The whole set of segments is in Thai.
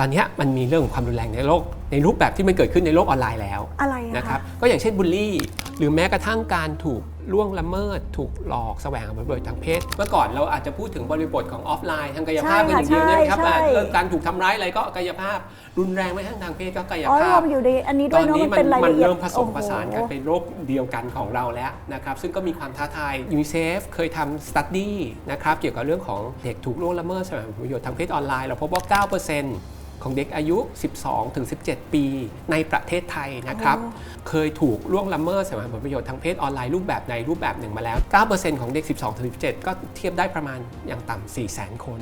ตอนเนี้ยมันมีเรื่องของความรุนแรงในโลกในรูปแบบที่มันเกิดขึ้นในโลกออนไลน์แล้วอะไรอะนะครับคะก็อย่างเช่นบูลลี่ หรือแม้กระทั่งการถูกล่วงละเมิด ถูกหลอกแสวงหาผลประโยชน์ทางเพศ เมื่อก่อนเราอาจจะพูดถึงบริบทของออฟไลน์ทางกายภาพกันอย่างเดียวใช่นะครับใช่ อะเรื่องการถูกทำร้ายอะไรก็กายภาพ รุนแรงไม่ทั้งทางเพศก็กายอ๋อภาเราพอยู่ในอันนี้ตด้วอยนเนาะนี้มันมันเป็นรายมัละนเอียดเริ่มผสมโอ้โหผสานกันเป็นโรคเดียวกันของเราแล้วนะครับ ซึ่งก็มีความท้าทายยูนิเซฟเคยทำสตัดดี้นะครับ เกี่ยวกับเรื่องของเด็กถูกล่วงละเมิดแสวงหาผลประโยชน์ทางเพศออนไลน์ เราพบว่า 9% ของเด็กอายุ 12 ถึง 17 ปีในประเทศไทยนะครับ เคยถูกล่วงละเมิดแสวงหาผลประโยชน์ทางเพศออนไลน์รูปแบบใดรูปแบบหนึ่งมาแล้ว 9%ของเด็ก 12 ถึง 17 ก็เทียบได้ประมาณอย่างต่ำ 4 0 0 0 0 0 คน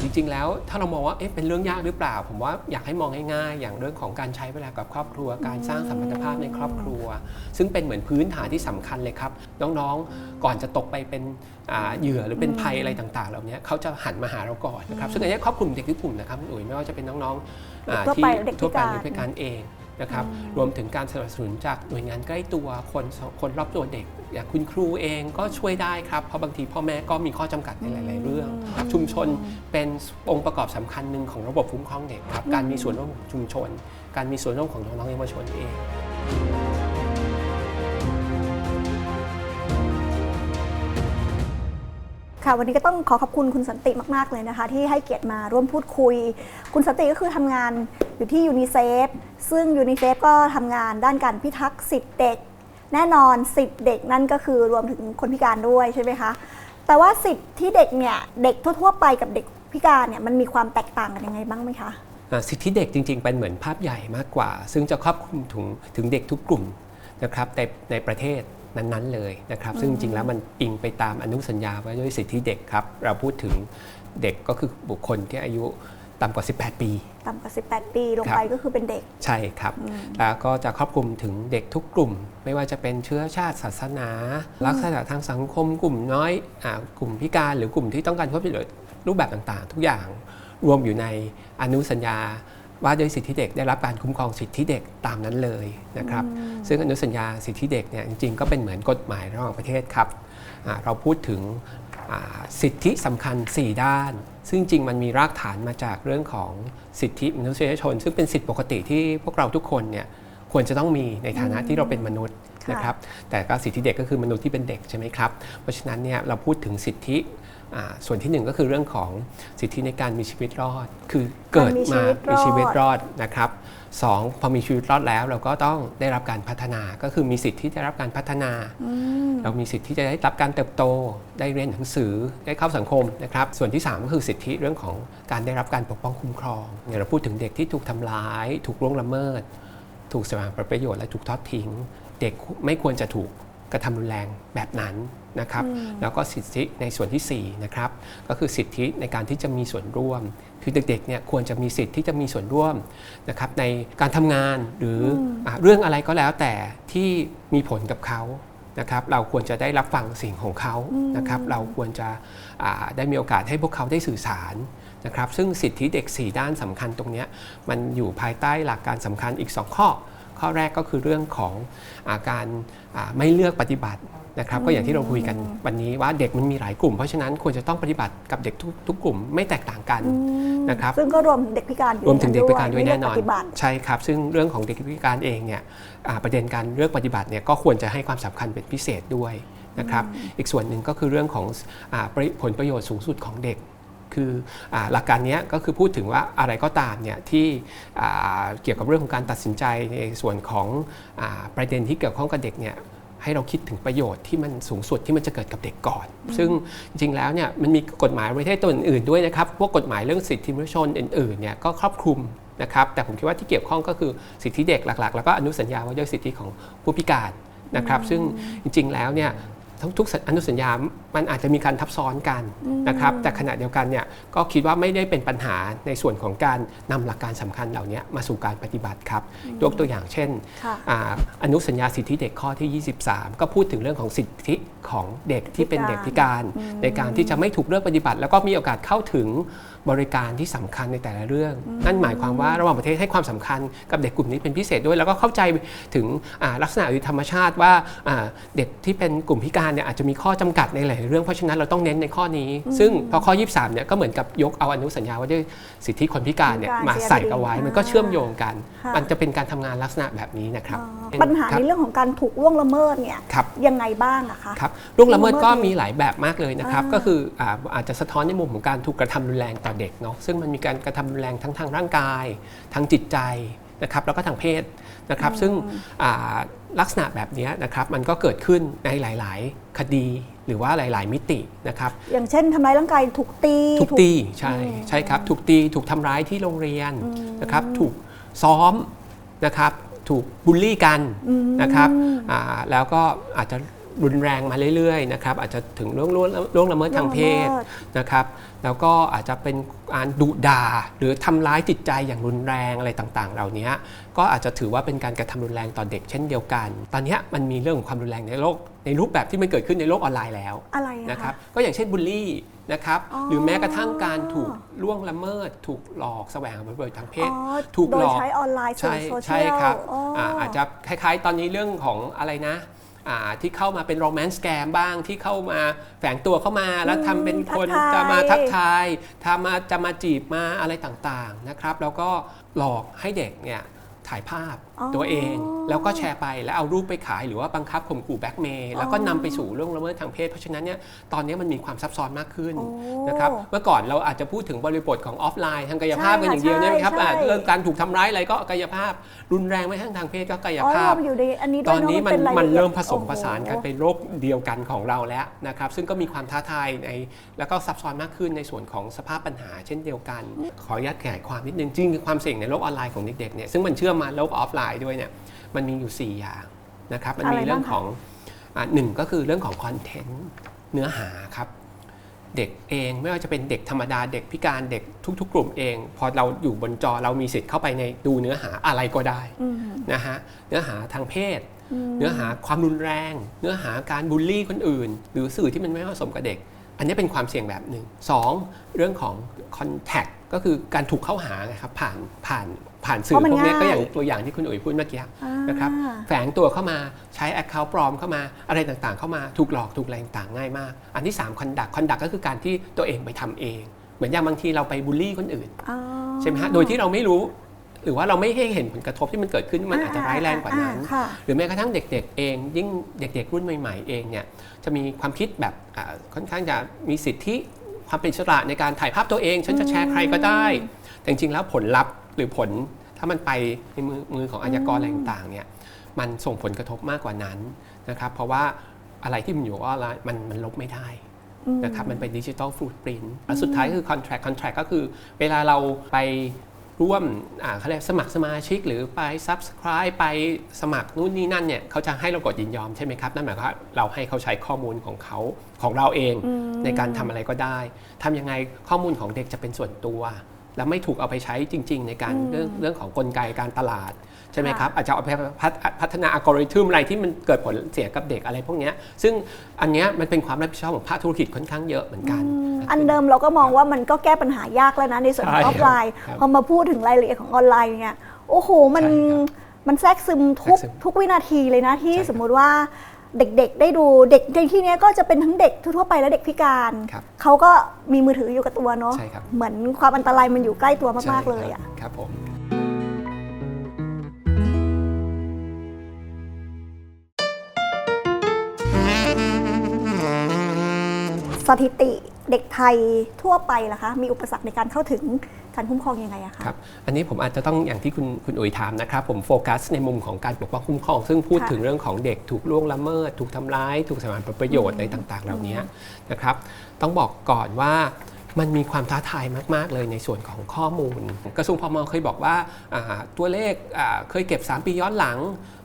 จริงๆ แล้วถ้าเรามองว่าเอ๊ะเป็นเรื่องยากหรือเปล่า ผมว่าอยากให้มองง่ายๆ อย่างเรื่องของการใช้เวลากับครอบครัว การสร้างสัมพันธภาพในครอบครัว ซึ่งเป็นเหมือนพื้นฐานที่สำคัญเลยครับ น้องๆ ก่อนจะตกไปเป็นอ่าเหยื่อหรือเป็นภัยอะไรต่างๆ เหล่านี้เขาจะหันมาหาเราก่อนนะครับซึ่งอันนี้ครอบคลุมเด็กทุกกลุ่มนะครับคุณอุ๋ยไม่ว่าจะเป็นน้องๆอ่าทั่วที่ไปเด็กพิทั่วไปการหรือพิการเอง นะครับรวมถึงการสนับสนุนจากหน่วยงานใกล้ตัวคนคนรอบตัวเด็ก อย่างคุณครูเองก็ช่วยได้ครับ เพราะบางทีพ่อแม่ก็มีข้อจำกัดในหลาย ๆ เรื่อง ชุมชนเป็นองค์ประกอบสำคัญหนึ่งของระบบคุ้มครองเด็กครับการมีส่วนร่วมของชุมชน การมีส่วนร่วมของน้องๆเยาวชนเอง ค่ะวันนี้ก็ต้องขอขอบคุณคุณสันติมาก ๆ เลยนะคะ ที่ให้เกียรติมาร่วมพูดคุย คุณสันติก็คือทำงานอยู่ที่ยูนิเซฟซึ่งยูนิเซฟก็ทำงานด้านการพิทักษ์สิทธิเด็ก แน่นอนสิทธิเด็กนั่นก็คือรวมถึงคนพิการด้วยใช่ไหมคะ แต่ว่าสิทธิที่เด็กเนี่ยเด็กทั่ว ๆ ไปกับเด็กพิการเนี่ยมันมีความแตกต่างกันยังไงบ้างไหมคะสิทธิเด็กจริง ๆ เป็นเหมือนภาพใหญ่มากกว่า ซึ่งจะครอบคลุมถึงถึงเด็กทุกกลุ่มนะครับในในประเทศ นั้นๆเลยนะครับซึ่งจริงๆแล้วมันอิงไปตามอนุสัญญาว่าด้วยสิทธิเด็กครับ เราพูดถึงเด็กก็คือบุคคลที่อายุต่ำกว่า 18 ปี ต่ำกว่า 18 ปีลงไปก็คือเป็นเด็ก ใช่ครับ แล้วก็จะครอบคลุมถึงเด็กทุกกลุ่ม ไม่ว่าจะเป็นเชื้อชาติศาสนา ลักษณะทางสังคมกลุ่มน้อยอากลุ่มพิการหรือกลุ่มที่ต้องการความช่วยเหลือรูปแบบต่างๆ ทุกอย่างรวมอยู่ในอนุสัญญา ว่าด้วยสิทธิเด็กได้รับการคุ้มครองสิทธิเด็กตามนั้นเลยนะครับซึ่งอนุสัญญาสิทธิเด็กเนี่ยจริงๆก็เป็นเหมือนกฎหมายระหว่างประเทศครับอ่าเราพูดถึงอ่าสิทธิสำคัญ 4 ด้าน ซึ่งจริงมันมีรากฐานมาจากเรื่องของสิทธิมนุษยชน ซึ่งเป็นสิทธิปกติที่พวกเราทุกคนเนี่ยควรจะต้องมีในฐานะที่เราเป็นมนุษย์ค่ะนะครับแต่ก็สิทธิเด็กก็คือมนุษย์ที่เป็นเด็กใช่ไหมครับเพราะฉะนั้นเนี่ยเราพูดถึงสิทธิอ่า ส่วนที่หนึ่งก็คือเรื่องของสิทธิในการมีชีวิตรอด คือเกิดมามีชีวิตรอดนะครับสองพอมีชีวิตรอดแล้ว เราก็ต้องได้รับการพัฒนาก็คือมีสิทธิที่จะได้รับการพัฒนา เรามีสิทธิที่จะได้รับการเติบโต ได้เรียนหนังสือได้เข้าสังคมนะครับส่วนที่ 3 ก็คือสิทธิเรื่องของการได้รับการปกป้องคุ้มครองเนี่ยเราพูดถึงเด็กที่ถูกทำร้าย ถูกล่วงละเมิด ถูกแสวงหาประโยชน์และถูกทอดทิ้ง เด็กไม่ควรจะถูกกระทำรุนแรงแบบนั้น นะครับแล้วก็สิทธิในส่วนที่4นะครับก็คือสิทธิในการที่จะมีส่วนร่วม คือเด็กๆเนี่ยควรจะมีสิทธิ์ที่จะมีส่วนร่วมนะครับในการทำงานหรือออะเรื่องอะไรก็แล้วแต่ที่มีผลกับเขานะครับเราควรจะได้รับฟังสิ่งของเขานะครับเราควรจะอ่าได้มีโอกาสให้พวกเขาได้สื่อสารนะครับซึ่งสิทธิเด็ก 4 ด้านสำคัญตรงเนี้ยมันอยู่ภายใต้หลักการสำคัญอีก 2 ข้อ ข้อแรกก็คือเรื่องของอาการอ่าไม่เลือกปฏิบัตินะครับก็อย่างที่เราคุยกันวันนี้ว่าเด็กมันมีหลายกลุ่ม เพราะฉะนั้นควรจะต้องปฏิบัติกับเด็กทุกทุกกลุ่มไม่แตกต่างกันนะครับซึ่งก็รวมถึงเด็กพิการอยู่รวมถึงเด็กพิการด้วยไม่แน่เลืนอนปฏิบัติใช่ครับ ซึ่งเรื่องของเด็กพิการเองเนี่ยอ่าประเด็นการเลือกปฏิบัติเนี่ยก็ควรจะให้ความสำคัญเป็นพิเศษด้วยนะครับอีกส่วนหนึ่งก็คือเรื่องของอาประผลประโยชน์สูงสุดของเด็ก คืออาหลักการเนี้ยก็คือพูดถึงว่าอะไรก็ตามเนี่ยที่อ่าเกี่ยวกับเรื่องของการตัดสินใจในส่วนของอาประเด็นที่เกี่ยวข้องกับเด็กเนี่ยให้เราคิดถึงประโยชน์ที่มันสูงสุดที่มันจะเกิดกับเด็กก่อน ซึ่งจริงๆแล้วเนี่ยมันมีกฎหมายประเทศตัวอื่นๆด้วยนะครับ พวกกฎหมายเรื่องสิทธิมนุษยชนอื่นๆเนี่ยก็ครอบคลุมนะครับ แต่ผมคิดว่าที่เกี่ยวข้องก็คือสิทธิเด็กหลักๆ แล้วก็อนุสัญญาว่าด้วยสิทธิของผู้พิการนะครับ ซึ่งจริงๆแล้วเนี่ย ทั้งทุกอนุสัญญา มันอาจจะมีการทับซ้อนกันนะครับ แต่ขณะเดียวกันเนี่ยก็คิดว่าไม่ได้เป็นปัญหาในส่วนของการนำหลักการสำคัญเหล่านี้มาสู่การปฏิบัติครับ ยกตัวอย่างเช่นค่ะอาอนุสัญญาสิทธิเด็กข้อที่ 23 ก็พูดถึงเรื่องของสิทธิของเด็กที่เป็นเด็กพิการ ในการที่จะไม่ถูกเลือกปฏิบัติ แล้วก็มีโอกาสเข้าถึง บริการที่สำคัญในแต่ละเรื่อง นั่นหมายความว่าระหว่างประเทศให้ความสำคัญกับเด็กกลุ่มนี้เป็นพิเศษด้วย แล้วก็เข้าใจถึงอ่าลักษณะหรือธรรมชาติว่าอ่าเด็กที่เป็นกลุ่มพิการเนี่ยอาจจะมีข้อจำกัดในหลายเรื่องเพราะฉะนั้นเราต้องเน้นในข้อนี้ ซึ่งพอข้อ 23เนี่ยก็เหมือนกับยกเอาอนุสัญญาว่าด้วยสิทธิคนพิการเนี่ยพิการมาใส่เอาไว้ CRPD มันก็เชื่อมโยงกันค่ะมันจะเป็นการทำงานลักษณะแบบนี้นะครับอ๋อปัญหาครัในบเรื่องของการถูกล่วงละเมิดเนี่ยครับยังไงบ้างอะคะครับล่วงละเมิดล่วงละเมิดก็นี่มีหลายแบบมากเลยนะครับอ่าก็คืออาอาจจะสะท้อนในมุมของการถูกกระทำรุนแรงต่อเด็กเนาะซึ่งมันมีการกระทำรุนแรงทั้งทางร่างกายทางจิตใจนะครับแล้วก็ทางเพศนะครับซึ่งอ่าลักษณะแบบเนี้ยนะครับมันก็เกิดขึ้นในหลาย ๆ คดีหรือว่าหลาย ๆ มิตินะครับ อย่างเช่นทำร้ายร่างกายถูกตีถูกตีใช่ใช่ครับถูกตีถูกทำร้ายที่โรงเรียนนะครับถูกซ้อมนะครับถูกบูลลี่กันนะครับอ่าแล้วก็อาจจะ รุนแรงมาเรื่อยๆนะครับอาจจะถึงล่วงล่วงล่วงละเมิดทางเพศล่วงละเมิดนะครับแล้วก็อาจจะเป็นการดุด่าหรือทำร้ายจิตใจอย่างรุนแรงอะไรต่างๆ เหล่านี้ก็อาจจะถือว่าเป็นการกระทำรุนแรงต่อเด็กเช่นเดียวกัน ตอนนี้มันมีเรื่องของความรุนแรงในโลกในรูปแบบที่มันเกิดขึ้นในโลกออนไลน์แล้วอะไรอะนะครับคะก็อย่างเช่นบูลลี่นะครับอ๋อหรือแม้กระทั่งการถูกล่วงละเมิด ถูกหลอกแสวงหาผลประโยชน์ทางเพศอ๋อถูกโดหลยอกใช้ออนไลน์สื่ใช่อโซเชียลใช่ครับอ๋ออาอาจจะคล้ายๆ ตอนนี้เรื่องของอะไรนะอ่า ที่เข้ามาเป็นโรแมนต์แกมบ้างที่เข้ามาแฝงตัวเข้ามา แล้วทำเป็นคนทักทายจะมาทักทายทำมาจะมาจีบมาอะไรต่างๆนะครับ แล้วก็หลอกให้เด็กเนี่ย ถ่ายภาพอ๋อตัวเอง แล้วก็แชร์ไปแล้วเอารูปไปขายหรือว่าบังคับข่มขู่แบล็กเมย์แล้วก็นำไปสู่เรื่องละเมิดทางเพศ เพราะฉะนั้นเนี่ยตอนนี้มันมีความซับซ้อนมากขึ้นโอ้นะครับเมื่อก่อนเราอาจจะพูดถึงบริบทของออฟไลน์ทางกายภาพใช่กันอย่างเดียวใช่นะครับใช่อ่าเรื่องการถูกทำร้ายอะไรก็กายภาพ รุนแรงไม่ทั้งทางเพศก็กายอ๋อภาพเราอยู่ในอันนี้ด้ตวยอนเะนี้มันเป็รายมันละอียดเริ่มผสมโอ้โหผสานกันเป็นโรคเดียวกันของเราแล้วนะครับซึ่งก็มีความท้าทายในแล้วก็ซับซ้อนมากขึ้นในส่วนของสภาพปัญหาเช่นเดียวกัน ขออนุญาตขยายความนิดนึงจริงๆความเสี่ยงในโลกออนไลน์ของเด็กๆเนี่ยซึ่งมันเชื่อมมาโลกออฟไลน์ด้วยเนี่ยมันมีอยู่ 4 อย่างนะครับมันมีอะไรบ้างเรื่องคะของอ่าหนึ่งก็คือเรื่องของคอนเทนต์เนื้อหาครับเด็กเองไม่ว่าจะเป็นเด็กธรรมดาเด็กพิการเด็กทุก ๆ กลุ่มเอง พอเราอยู่บนจอเรามีสิทธิ์เข้าไปในดูเนื้อหาอะไรก็ได้อืมนะฮะเนื้อหาทางเพศ เนื้อหาความรุนแรง เนื้อหาการบูลลี่คนอื่น หรือสื่อที่มันไม่เหมาะสมกับเด็ก อันนี้เป็นความเสี่ยงแบบหนึ่งสองเรื่องของ contact ก็คือการถูกเข้าหานะครับผ่านผ่าน ผ่านสื่อเพราะมันพวกนี้ง่ายก็อย่างตัวอย่างที่คุณอุ๋ยพูดเมื่อกี้อ่านะครับแฝงตัวเข้ามาใช้ Account ปลอมเข้ามาอะไรต่างๆ เข้ามาถูกหลอกถูกอะไรต่างๆง่ายมาก อันที่3 conduct conduct ก็คือการที่ตัวเองไปทำเอง เหมือนอย่างบางทีเราไปบูลลี่คนอื่นอ๋อใช่ไหมฮะโดยที่เราไม่รู้ หรือว่าเราไม่ให้เห็นผลกระทบที่มันเกิดขึ้นมันอาจจะร้ายแรงกว่านั้นอ่ค่ะหรือแม้กระทั่งเด็ก ๆ เอง ยิ่งเด็ก ๆ รุ่นใหม่ ๆ เองเนี่ยจะมีความคิดแบบอ่าค่อนข้างจะมีสิทธิความเป็นอิสระในการถ่ายภาพตัวเอง ฉันจะแชร์ใครก็ได้ แต่จริงๆแล้วผลลัพธ์ หรือผลถ้ามันไปในมือมือของอาญากรอะไรต่างๆเนี่ยมันส่งผลกระทบมากกว่านั้นนะครับ เพราะว่าอะไรที่มันอยู่ออนไลน์มันมันลบไม่ได้นะครับมันเป็นดิจิ t a ลฟูดปรินต์แล้วสุดท้ายคือ contract contract ก็คือ เวลาเราไปร่วมเขาเรียกสมัครสมาชิก หรือไป subscribe ไปสมัครนู่นนี่นั่นเนี่ยเขาจะให้เรากดยินยอมใช่ไหมครับ นั่นหมายความว่าเราให้เขาใช้ข้อมูลของเขาของเราเองในการทำอะไรก็ได้ทำยังไงข้อมูลของเด็กจะเป็นส่วนตัว และไม่ถูกเอาไปใช้จริง ๆ ในการเรื่องเรื่องของกลไกการตลาดใช่ไหมครับอาจจะเอาไปพัฒพัฒนาอัลกอริทึมอะไรที่มันเกิดผลเสียกับเด็กอะไรพวกเนี้ยซึ่งอันเนี้ยมันเป็นความรับผิดชอบของภาคธุรกิจค่อนข้างเยอะเหมือนกัน อันเดิมเราก็มองว่ามันก็แก้ปัญหายากแล้วนะในส่วนของใช่ออฟไลน์ครับพอมาพูดถึงรายละเอียดของออนไลน์เนี่ยโอ้โหมันใช่ครับมันแทรกซึมทุกแทรกซึมทุกวินาทีเลยนะที่ใช่ครับสมมุติว่า เด็กๆ ได้ดูเด็กในที่เนี้ยก็จะเป็นทั้งเด็กทั่วๆไปและเด็กพิการครับเขาก็มีมือถืออยู่กับตัวเนาะใช่ครับเหมือนความอันตรายมันอยู่ใกล้ตัวมากๆเลยใช่อะครับครับผมสถิติเด็กไทยทั่วไปล่ะคะ มีอุปสรรคในการเข้าถึง การคุ้มครองยังไงอะคะครับอันนี้ผมอาจจะต้องอย่างที่คุณคุณอุ๋ยถามนะครับผมโฟกัสในมุมของการปกป้องคุ้มครอง ซึ่งพูดค่ะถึงเรื่องของเด็กถูกล่วงละเมิด ถูกทำร้าย ถูกสมานผลประโยชน์อะไรต่างๆ เหล่านี้นะครับต้องบอกก่อนว่ามันมีความท้าทายมาก ๆ เลยในส่วนของข้อมูล กระทรวงพมเคยบอกว่าอ่าตัวเลขอ่าเคยเก็บ 3 ปีย้อนหลังอ่า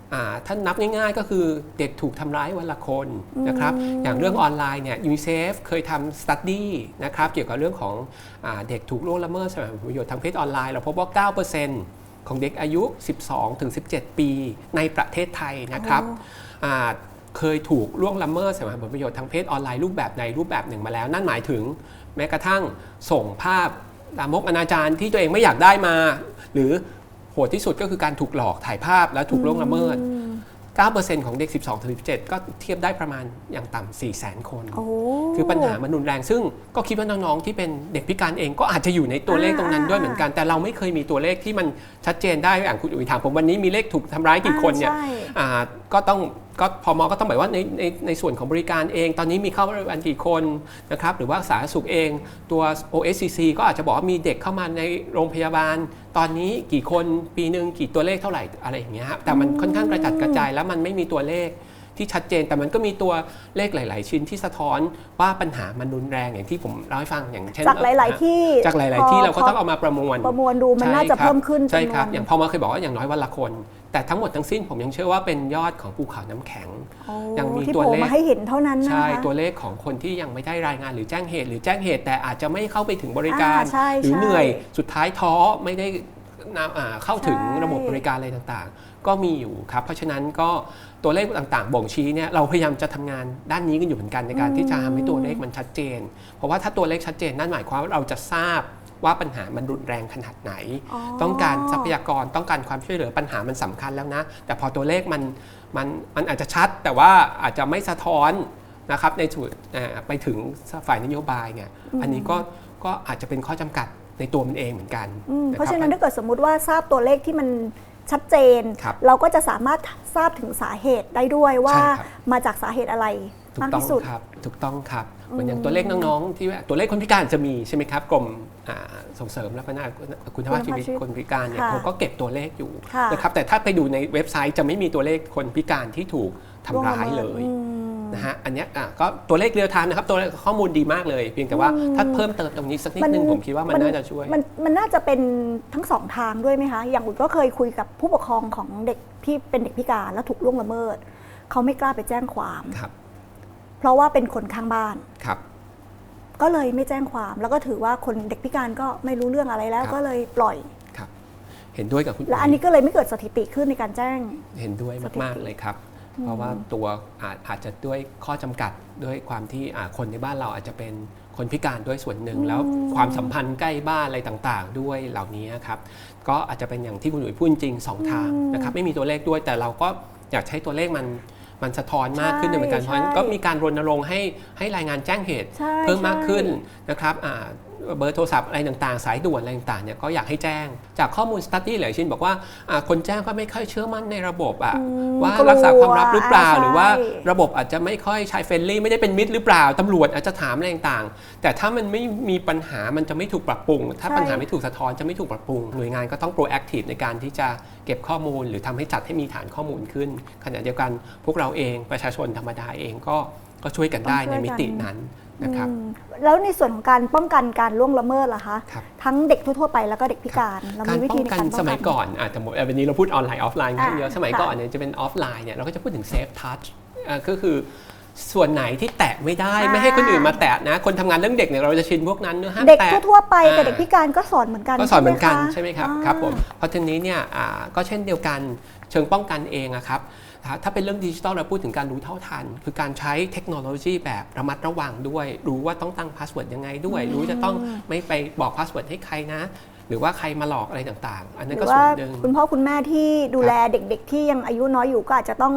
ท่านนับง่ายๆ ก็คือเด็กถูกทำร้ายวันละคนนะครับอย่างเรื่องออนไลน์เนี่ยยูนิเซฟเคยทำสตัดดี้นะครับเกี่ยวกับเรื่องของอาเด็กถูกล่วงละเมิดสมานประโยชน์ทางเพศออนไลน์เราพบว่า 9%ของเด็กอายุ 12-17 ปีในประเทศไทยนะครับอ่าเคยถูกล่วงละเมิดสมานผลประโยชน์ทางเพศออนไลน์รูปแบบใดรูปแบบหนึ่งมาแล้ว นั่นหมายถึงแม้กระทั่งส่งภาพลามกอนาจารที่ตัวเองไม่อยากได้มา หรือโหดที่สุดก็คือการถูกหลอกถ่ายภาพแล้วถูกล่วงละเมิด 9%ของเด็ก 12ถึง17 ก็เทียบได้ประมาณอย่างต่ำ 4 0 0 0 0 0 คนโอ้คือปัญหามันรุนแรง ซึ่งก็คิดว่าน้อง ๆ ที่เป็นเด็กพิการเองก็อาจจะอยู่ในตัวเลขตรงนั้นด้วยเหมือนกัน แต่เราไม่เคยมีตัวเลขที่มันชัดเจนได้อย่างคุณอุ๋ยถามผมวันนี้มีเลขถูกทำร้ายกี่คนเนี่ยอ่าใช่อ่าก็ต้อง ก็พมก็ต้องหมายว่าในในในส่วนของบริการเอง ตอนนี้มีเข้าบริการกี่คนนะครับหรือว่าสาธารณสุขเองตัว OSCC ก็อาจจะบอกว่ามีเด็กเข้ามาในโรงพยาบาล ตอนนี้กี่คนปีหนึ่งกี่ตัวเลขเท่าไหร่อะไรอย่างเงี้ยฮะแต่มันค่อนข้างกระจัดกระจายแล้วมันไม่มีตัวเลข ที่ชัดเจน แต่มันก็มีตัวเลขหลาย ๆ ชิ้นที่สะท้อนว่าปัญหามันรุนแรงอย่างที่ผมเล่าให้ฟังอย่างเช่นจากหลาย ๆ ที่จากหลาย ๆ ที่เราก็ต้องเอามาประมวล ประมวลดูมันใช่น่าจะครับเพิ่มขึ้นใช่จำนวนครับอย่างพอมาเคยบอกว่าอย่างน้อยวันละคน แต่ทั้งหมดทั้งสิ้นผมยังเชื่อว่าเป็นยอดของภูเขาน้ำแข็งโอ้ยังมีที่ตัวโผล่เลขมาให้เห็นเท่านั้นนะใช่คะตัวเลขของคนที่ยังไม่ได้รายงานหรือแจ้งเหตุ หรือแจ้งเหตุ แต่อาจจะไม่เข้าไปถึงบริการอ่าใช่หรือใช่เหนื่อยสุดท้ายท้อไม่ได้นำอ่าเข้าถึงใช่ระบบบริการอะไรต่างๆ ก็มีอยู่ครับ เพราะฉะนั้นก็ตัวเลขต่างๆ บ่งชี้เนี่ยเราพยายามจะทำงานด้านนี้กันอยู่เหมือนกันในการที่จะทำให้ตัวเลขมันชัดเจน เพราะว่าถ้าตัวเลขชัดเจนนั่นหมายความว่าเราจะทราบว่าปัญหามันรุนแรงขนาดไหนอ๋อต้องการทรัพยากรต้องการความช่วยเหลือปัญหามันสำคัญแล้วนะ แต่พอตัวเลขมันมันมันอาจจะชัด แต่ว่าอาจจะไม่สะท้อนนะครับในส่วนเอ่อไปถึงฝ่ายนโยบายเนี่ยอันนี้ก็ก็อาจจะเป็นข้อจำกัดในตัวมันเองเหมือนกันอืมคบเพราะฉะนั้นถ้าเกิดสมมุติว่าทราบตัวเลขที่มัน ชัดเจนครับเราก็จะสามารถทราบถึงสาเหตุได้ด้วยว่าใช่ครับมาจากสาเหตุอะไรถูมากกต้องที่สุดครับถูกต้องครับเหมือนอย่างตัวเลขน้องๆที่ว่าตัวเลขคนพิการจะมีใช่ไหมครับกรมอ่าส่งเสริมและพัฒนาคุณภาพชีวิตคุณภาพชีวิตคนพิการเนี่ยค่ะเขาก็เก็บตัวเลขอยู่ค่ะนะครับแต่ถ้าไปดูในเว็บไซต์จะไม่มีตัวเลขคนพิการที่ถูกทำร้ายเลยอืม นะฮะอันเนี้ยอะก็ตัวเลขเรียลไทม์นะครับตัวเลขข้อมูลดีมากเลย เพียงแต่ว่าถ้าเพิ่มเติมตรงนี้สักนิดนึงผมคิดว่ามันน่าจะช่วย มันมันน่าจะเป็นทั้งสองทางด้วยไหมคะ อย่างอุ๋ยก็เคยคุยกับผู้ปกครองของเด็กที่เป็นเด็กพิการแล้วถูกล่วงละเมิด เขาไม่กล้าไปแจ้งความ ครับ เพราะว่าเป็นคนข้างบ้าน ครับ ก็เลยไม่แจ้งความ แล้วก็ถือว่าคนเด็กพิการก็ไม่รู้เรื่องอะไรแล้ว ครับ ก็เลยปล่อยครับเห็นด้วยกับคุณและอันนี้ก็เลยไม่เกิดสถิติขึ้นในการแจ้ง เห็นด้วยสถิติมากๆเลยครับ เพราะว่าตัวอาจอาจจะด้วยข้อจำกัดด้วยความที่อ่าคนในบ้านเราอาจจะเป็นคนพิการด้วยส่วนหนึ่ง แล้วความสัมพันธ์ใกล้บ้านอะไรต่างๆ ด้วยเหล่านี้ครับก็อาจจะเป็นอย่างที่คุณหนุ่ยพูดจริงสองทางนะครับไม่มีตัวเลขด้วยแต่เราก็อยากใช้ตัวเลขมันมันสะท้อนมากขึ้นใช่เหมือนกันเพราะฉะนั้นใช่ก็มีการรณรงค์ให้ให้รายงานแจ้งเหตุใช่เพิ่มมากใช่ขึ้นนะครับอ่า เบอร์โทรศัพท์อะไรต่างๆ สายด่วนอะไรต่างๆเนี่ยก็อยากให้แจ้ง จากข้อมูลสตัดดี้หลายชิ้นบอกว่าอ่าคนแจ้งก็ไม่ค่อยเชื่อมั่นในระบบอะอืมว่ากลัวรักษาความลับหรือเปล่าใช่หรือว่าระบบอาจจะไม่ค่อยใช้เฟรนลี่ไม่ได้เป็นมิตรหรือเปล่าตำรวจอาจจะถามอะไรต่างๆ แต่ถ้ามันไม่มีปัญหามันจะไม่ถูกปรับปรุง ถ้าใช่ปัญหาไม่ถูกสะท้อนจะไม่ถูกปรับปรุงหน่วยงานก็ต้องโปรแอคทีฟในการที่จะเก็บข้อมูล หรือทำให้จัดให้มีฐานข้อมูลขึ้นขณะเดียวกันพวกเราเองประชาชนธรรมดาเองก็ก็ช่วยกันได้ต้องช่ในวยกันมิตินั้น นะครับอืมแล้วในส่วนของการป้องกันการล่วงละเมิดล่ะคะครับ ทั้งเด็กทั่วๆไปแล้วก็เด็กพิการเราการมีวิป้อธีงในกักานรป้องกัน สมัยก่อนอาจจะหมดเอ่อวันนี้เราพูดออนไลน์ออฟไลน์กันอ่าเยอะสมัยค่ะ ก่อนเนี่ยจะเป็นออฟไลน์เนี่ยเราก็จะพูดถึงเซฟทัชก็คือ ส่วนไหนที่แตะไม่ได้อ่าไม่ให้คนอื่นมาแตะนะ คนทำงานเรื่องเด็กเนี่ยเราจะชินพวกนั้นเนอะห้ามเด็กแตะทั่วๆไปกับอ่าเด็กพิการก็สอนเหมือนกันก็สอนเหมือนกันคะใช่ไหมครับอ่าครับผมเพราะทีนี้เนี่ยอ่าก็เช่นเดียวกันเชิงป้องกันเองอะครับถ้าถ้าเป็นเรื่องดิจิทัลเราพูดถึงการรู้เท่าทัน คือการใช้เทคโนโลยีแบบระมัดระวังด้วย รู้ว่าต้องตั้งพาสเวิร์ดยังไงด้วย รู้จะต้องไม่ไปบอกพาสเวิร์ดให้ใครนะ หรือว่าใครมาหลอกอะไรต่างๆ อันหนั้นรืก็อส่ว่าวนหนึ่ง คุณพ่อคุณแม่ที่ดูแลเด็กๆ ที่ยังอายุน้อยอยู่ก็อาจจะต้อง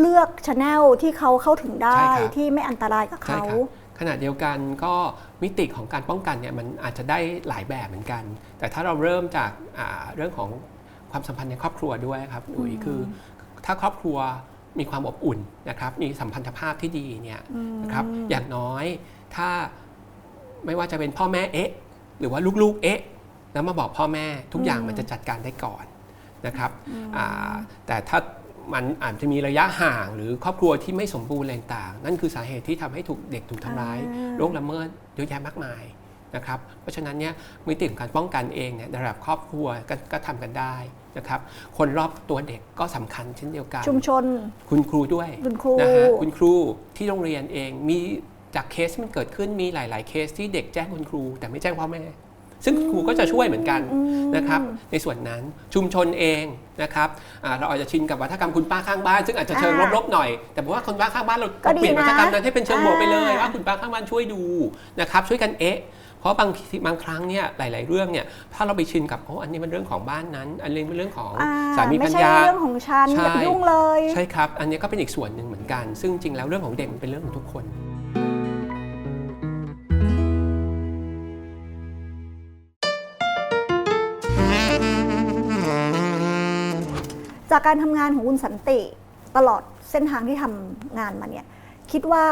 เลือกช anel ที่เขาเข้าถึงได้ใช่ครับ ที่ไม่อันตรายกับใช่เขา ครับขณะเดียวกันก็มิติของการป้องกันเนี่ยมันอาจจะได้หลายแบบเหมือนกัน แต่ถ้าเราเริ่มจากอ่าเรื่องของความสัมพันธ์ในครอบครัวด้วยครับอุ๋ยคือ ถ้าครอบครัวมีความอบอุ่นนะครับมีสัมพันธภาพที่ดีเนี่ยนะครับอย่างน้อยถ้าไม่ว่าจะเป็นพ่อแม่เอ๊ะ หรือว่าลูกๆเอ๊ะ แล้วมาบอกพ่อแม่ทุกอย่างมันจะจัดการได้ก่อนนะครับอ่าแต่ถ้ามันอาจจะมีระยะห่างหรือครอบครัวที่ไม่สมบูรณ์อะไรต่างๆนั่นคือสาเหตุที่ทำให้ถูกเด็กถูกทำร้ายอ่าล่วงละเมิดเยอะแยะมากมายนะครับ เพราะฉะนั้นเนี่ยมิติของการป้องกันเองเนี่ยในระดับครอบครัวก็ก็ทำกันได้นะครับ คนรอบตัวเด็กก็สำคัญเช่นเดียวกัน ชุมชน คุณครูด้วยคุณครูนะฮะคุณครูที่โรงเรียนเองมีจากเคสที่มันเกิดขึ้นมีหลาย ๆ เคสที่เด็กแจ้งคุณครู แต่ไม่แจ้งพ่อแม่ ซึ่งครูก็จะช่วยเหมือนกันนะครับในส่วนนั้นชุมชนเองนะครับอ่าเราอาจจะชินกับวัฒกรรมคุณป้าข้างบ้าน ซึ่งอาจจะเชิงอ่าลบๆหน่อยแต่ผมว่าคนป้าข้างบ้านเราก็ดีเปลี่ยนวัฒกรรมนะนั้นให้เป็นเชิงบวกไปเลยอ่าว่าคุณป้าข้างบ้านช่วยดูนะครับช่วยกันเอ๊ะพอราะบางทีบางครั้งเนี่ยหลาย ๆ เรื่องเนี่ยถ้าเราไปชินกับโอ้อันนี้มันเรื่องของบ้านนั้น อันนี้เป็นเรื่องของอ่าสามีไม่ภรรใช่ยาเรื่องของฉันใช่อย่าไปยุ่งเลย ใช่ครับ อันนี้ก็เป็นอีกส่วนหนึ่งเหมือนกัน ซึ่งจริงแล้วเรื่องของเด็กมันเป็นเรื่องของทุกคน จากการทำงานของคุณสันติตลอดเส้นทางที่ทำงานมาเนี่ยคิดว่า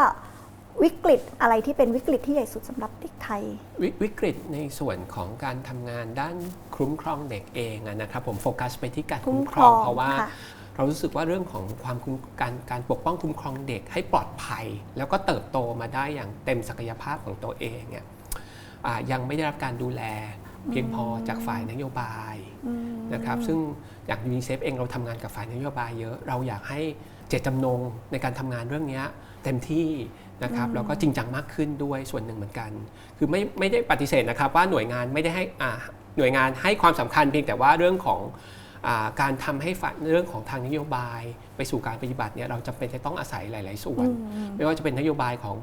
วิกฤตอะไรที่เป็นวิกฤตที่ใหญ่สุดสำหรับเด็กไทยววิกฤตในส่วนของการทำงานด้านคุ้มครองเด็กเองอะนะครับผมโฟกัสไปที่การคุ้มครองคุ้มครองเพราะว่าค่ะเรารู้สึกว่าเรื่องของความคุ้มการการปกป้องคุ้มครองเด็กให้ปลอดภัย แล้วก็เติบโตมาได้อย่างเต็มศักยภาพของตัวเองเนี่ยอ่ายังไม่ได้รับการดูแล เพียงพอจากฝ่ายนโยบายอืมนะครับซึ่งอย่างยูนิเซฟเองเราทำงานกับฝ่ายนโยบายเยอะ เราอยากให้เจตจำนงในการทำงานเรื่องเนี้ยเต็มที่นะครับแล้วก็จริงจังมากขึ้นด้วยส่วนหนึ่งเหมือนกัน คือไม่ไม่ได้ปฏิเสธนะครับว่าหน่วยงานไม่ได้ให้อ่าหน่วยงานให้ความสำคัญเพียงแต่ว่าเรื่องของอาการทำให้ฝ่ายเรื่องของทางนโยบาย ไปสู่การปฏิบัติเนี่ยเราจำเป็นจะต้องอาศัยหลาย ๆ ส่วน ไม่ว่าจะเป็นนโยบายของ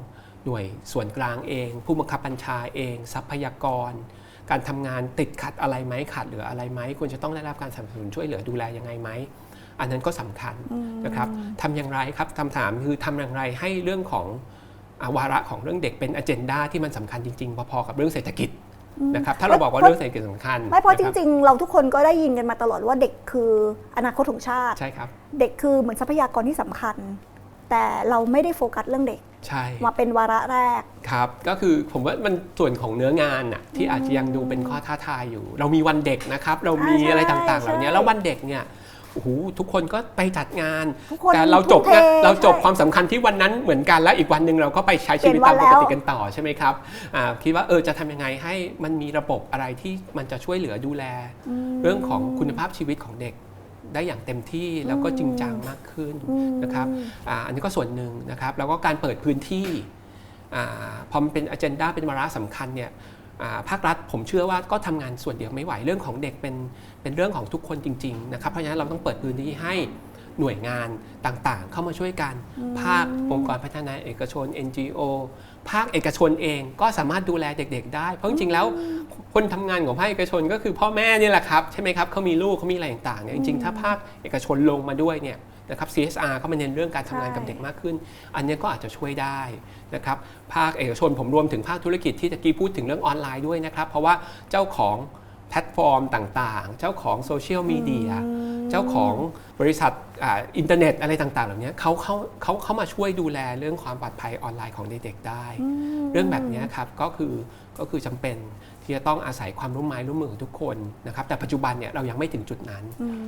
หน่วยส่วนกลางเอง ผู้บังคับบัญชาเอง ทรัพยากร การทำงานติดขัดอะไรไหมขาดเหลืออะไรไหมควรจะต้องได้รับการสนับสนุนช่วยเหลือดูแลยังไงไหมอันนั้นก็สำคัญนะครับทำอย่างไรครับคำถามคือทำอย่างไรให้เรื่องของอาวาระของเรื่องเด็กเป็นอเจนดาที่มันสำคัญจริง ๆ พอๆกับเรื่องเศรษฐกิจนะครับถ้าเราบอกว่าเรื่องเศรษฐกิจสำคัญไม่เพราะจนคบริง ๆ เราทุกคนก็ได้ยินกันมาตลอดว่าเด็กคืออนาคตของชาติใช่ครับเด็กคือเหมือนทรัพยากรที่สำคัญ แต่เราไม่ได้โฟกัสเรื่องเด็ก ใช่มาเป็นวาระแรก ครับ ก็คือผมว่ามันส่วนของเนื้องานน่ะที่อาจจะยังดูเป็นข้อท้าทายอยู่ เรามีวันเด็กนะครับ เรามีอ่าใช่อะไรต่างๆ เหล่านี้ใช่แล้ววันเด็กเนี่ยโอ้โหทุกคนก็ไปจัดงานทุกคนแต่เราจบทุ่มเทนะเราจบใช่ความสำคัญที่วันนั้นเหมือนกันแล้วอีกวันหนึ่งเราก็ไปใช้ชีวิตเปลี่ตายมนปวันกแล้วติกันต่อใช่ไหมครับอ่าคิดว่าเออจะทำยังไงให้มันมีระบบอะไรที่มันจะช่วยเหลือดูแล เรื่องของคุณภาพชีวิตของเด็ก ได้อย่างเต็มที่แล้วก็จริงจังมากขึ้นอืมนะครับอาอันนี้ก็ส่วนหนึ่งนะครับ แล้วก็การเปิดพื้นที่อาพอมันเป็นอ g e n d a เป็นวาระสำคัญเนี่ยอ่าภาครัฐผมเชื่อว่าก็ทำงานส่วนเดียวไม่ไหวเรื่องของเด็กเป็นเป็นเรื่องของทุกคนจริงๆนะครับเพราะฉะนั้นเราต้องเปิดพื้นที่ให้ หน่วยงานต่างๆ เข้ามาช่วยกัน ภาคองค์กรพัฒนาเอกชน NGO ภาคเอกชนเองก็สามารถดูแลเด็ก ๆ ได้ เพราะจริงๆแล้วคนทำงานของภาคเอกชนก็คือพ่อแม่นี่แหละครับ ใช่ไหมครับเขามีลูกเขามีอะไรต่างๆเนี่ยจริงๆ ถ้าภาคเอกชนลงมาด้วยเนี่ยนะครับ CSR เขามาเน้นเรื่องการทำงานกับเด็กมากขึ้น อันเนี้ยก็อาจจะช่วยได้นะครับภาคเอกชนผมรวมถึงภาคธุรกิจที่ตะกี้พูดถึงเรื่องออนไลน์ด้วยนะครับ เพราะว่าเจ้าของแพลตฟอร์มต่างๆ เจ้าของโซเชียลมีเดีย เจ้าของบริษัทอ่าอินเทอร์เน็ตอะไรต่างๆ เหล่านี้เขาเขาเขาเขามาช่วยดูแลเรื่องความปลอดภัยออนไลน์ของเด็กๆได้ เรื่องแบบนี้ครับก็คือก็คือจำเป็นที่จะต้องอาศัยความร่วมไม้ร่วมมือของทุกคนนะครับแต่ปัจจุบันเนี่ยเรายังไม่ถึงจุดนั้น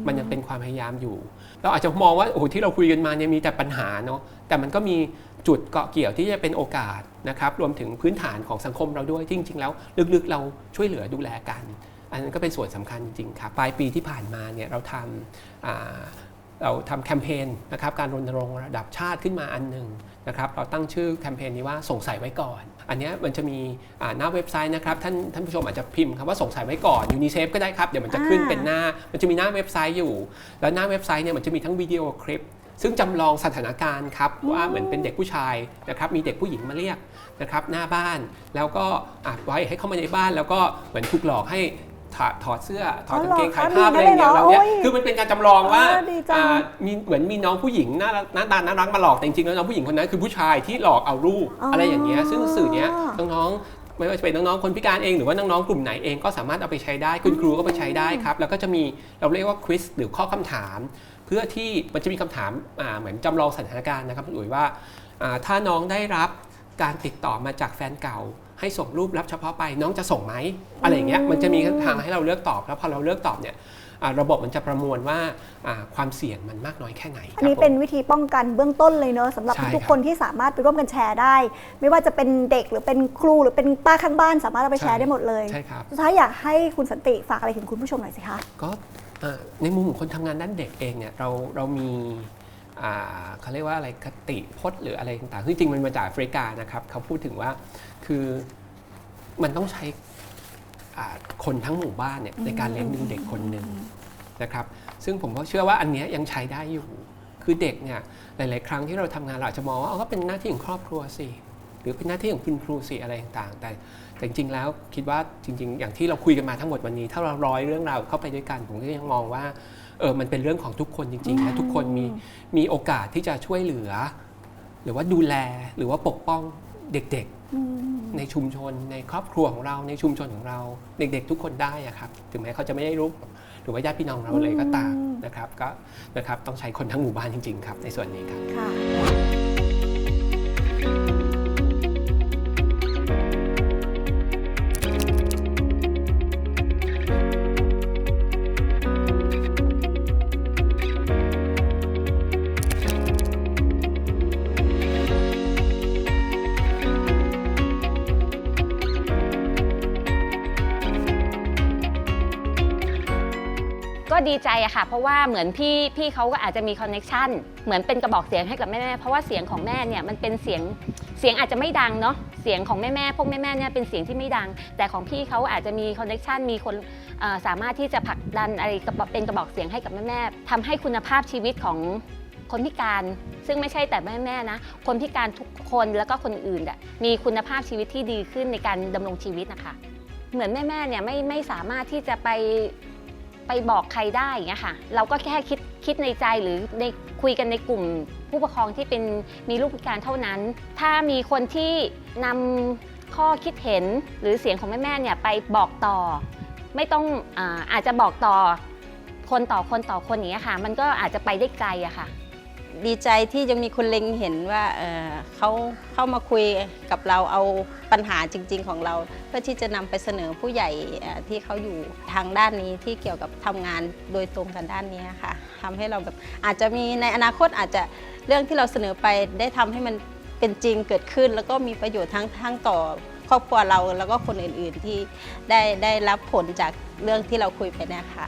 มันยังเป็นความพยายามอยู่ เราอาจจะมองว่าโอ้โหที่เราคุยกันมาเนี่ยมีแต่ปัญหาเนาะแต่มันก็มีจุดเกาะเกี่ยวที่จะเป็นโอกาสนะครับรวมถึงพื้นฐานของสังคมเราด้วยที่จริงๆ แล้วลึกๆ เราช่วยเหลือดูแลกัน อันนั้นก็เป็นส่วนสำคัญจริงๆครับปลายปีที่ผ่านมาเนี่ยเราทำอ่าเราทำแคมเปญนะครับการรณรงค์ระดับชาติขึ้นมาอันหนึ่งนะครับเราตั้งชื่อแคมเปญนี้ว่าส่งใส่ไว้ก่อน อันเนี้ยมันจะมีอ่าหน้าเว็บไซต์นะครับท่านท่านผู้ชมอาจจะพิมพ์คำว่าส่งใส่ไว้ก่อนยูนิเซฟก็ได้ครับเดี๋ยวมันจะขึ้นอ่าเป็นหน้า มันจะมีหน้าเว็บไซต์อยู่ แล้วหน้าเว็บไซต์เนี่ยมันจะมีทั้งวิดีโอคลิปซึ่งจำลองสถานการณ์ครับว่าเหมือนเป็นเด็กผู้ชายนะครับมีเด็กผู้หญิงมาเรียกนะครับหน้าบ้านแล้วก็อะไว้ให้เข้ามาในบ้านแล้วก็เหมือนถูกหลอกให้ ถอดถอดเสื้อถอดกางเกงอ๋อถ่ายเหรอภาพอะไรอย่างเงี้ยมีเราได้เนี่ยเหรอโอ้ยคือมันเป็นการจำลองว่าเออดีจังอ่ามีเหมือนมีน้องผู้หญิงหน้าหน้าตาน่ารักมาหลอกแต่จริงๆแล้วน้องผู้หญิงคนนั้นคือผู้ชายที่หลอกเอารูปอ๋อออะไรอย่างเงี้ยซึ่งสื่อเนี้ยน้องๆไม่ว่าจะเป็นน้องๆ คนพิการเองหรือว่าน้องๆ กลุ่มไหนเองก็สามารถเอาไปใช้ได้ คุณครูก็ไปใช้ได้ครับ แล้วก็จะมีเราเรียกว่าควิสหรือข้อคำถาม เพื่อที่มันจะมีคำถามอ่าเหมือนจำลองสถานการณ์นะครับคุณอุ๋ยว่าอ่าถ้าน้องได้รับการติดต่อมาจากแฟนเก่า ให้ส่งรูปรับเฉพาะไปน้องจะส่งไหมอะไรอย่างเงี้ยมันจะมีทางให้เราเลือกตอบ แล้วพอเราเลือกตอบเนี่ยอ่าระบบมันจะประมวลว่าอ่าความเสี่ยงมันมากน้อยแค่ไหนอันนี้ครับผมเป็นวิธีป้องกันเบื้องต้นเลยเนอะสำหรับใช่ทุกครับๆคนที่สามารถไปร่วมกันแชร์ได้ ไม่ว่าจะเป็นเด็กหรือเป็นครูหรือเป็นป้าข้างบ้าน สามารถเอาไปแชร์ได้หมดเลยใช่ครับสุดท้ายอยากให้คุณสันติฝากอะไรถึงคุณผู้ชมหน่อยสิคะก็เอ่อในมุมของคนทำงานด้านเด็กเองเนี่ยเราเรามีอ่า เขาเรียกว่าอะไรคติพจน์หรืออะไรต่างๆซึ่จริงมันมาจากแอฟริกานะครับเขาพูดถึงว่าคือมันต้องใช้คนทั้งหมู่บ้านเนี่ยในการเลี้ยงดูเด็กคนหนึ่งนะครับ ซึ่งผมก็เชื่อว่าอันนี้ยังใช้ได้อยู่ คือเด็กเนี่ยหลาย ๆ ครั้งที่เราทำงานเราอาจจะมองว่าเอาก็เป็นหน้าที่ของครอบครัวสิหรือเป็นหน้าที่ของคุณครูสิอะไรต่างๆ แต่แต่จริง ๆ แล้วคิดว่าจริง ๆ อย่างที่เราคุยกันมาทั้งหมดวันนี้ ถ้าเราร้อยเรื่องราวเข้าไปด้วยกันผมก็ยังมองว่า เออมันเป็นเรื่องของทุกคนจริงๆและทุกคนมีมีโอกาสที่จะช่วยเหลือ หรือว่าดูแลหรือว่าปกป้องเด็กๆในชุมชน ในครอบครัวของเราในชุมชนของเรา เด็กๆ ทุกคนได้อะครับ ถึงแม้เขาจะไม่ได้รู้หรือว่าญาติพี่น้องเราเลยก็ตามนะครับก็นะครับต้องใช้คนทั้งหมู่บ้านจริง ๆ ครับ ในส่วนนี้ครับค่ะ ดีใจอะค่ะ เพราะว่าเหมือนพี่พี่เขาก็อาจจะมีคอนเน็ชันเหมือนเป็นกระบอกเสียงให้กับแม่ๆเพราะว่าเสียงของแม่เนี่ยมันเป็นเสียงเสียงอาจจะไม่ดังเนาะเสียงของแม่ ๆ พวกแม่ ๆ เนี่ยเป็นเสียงที่ไม่ดัง แต่ของพี่เขาอาจจะมีคอนเน็ชันมีคนสามารถที่จะผลักดันอะไรเป็นกระบอกเสียงให้กับแม่ๆทำให้คุณภาพชีวิตของคนพิการซึ่งไม่ใช่แต่แม่ๆนะ คนพิการทุกคนแล้วก็คนอื่นมีคุณภาพชีวิตที่ดีขึ้นในการดำรงชีวิตนะคะ เหมือนแม่ๆเนี่ยไม่ไม่สามารถที่จะไป ไปบอกใครได้อย่างเงี้ยค่ะ เราก็แค่คิดคิดในใจหรือในคุยกันในกลุ่ม ผู้ปกครองที่เป็นมีลูกพิการเท่านั้น ถ้ามีคนที่นำข้อคิดเห็นหรือเสียงของแม่ๆเนี่ยไปบอกต่อ ไม่ต้องอาอาจจะบอกต่อคนต่อคนต่อคนอย่างเงี้ยค่ะ มันก็อาจจะไปได้ไกลอะค่ะ ดีใจที่ยังมีคนเล็งเห็นว่าเเขาเข้ามาคุยกับเราเอาปัญหาจริง ๆ ของเรา เพื่อที่จะนำไปเสนอผู้ใหญ่ที่เขาอยู่ทางด้านนี้ที่เกี่ยวกับทำงานโดยตรงกันด้านนี้ค่ะทำให้เราแบบอาจจะมีในอนาคตอาจจะเรื่องที่เราเสนอไปได้ทำให้มันเป็นจริงเกิดขึ้น แล้วก็มีประโยชน์ทั้งทั้งต่อครอบครัวเราแล้วก็คนอื่นๆที่ได้ได้รับผลจากเรื่องที่เราคุยไปนี่ยค่ะ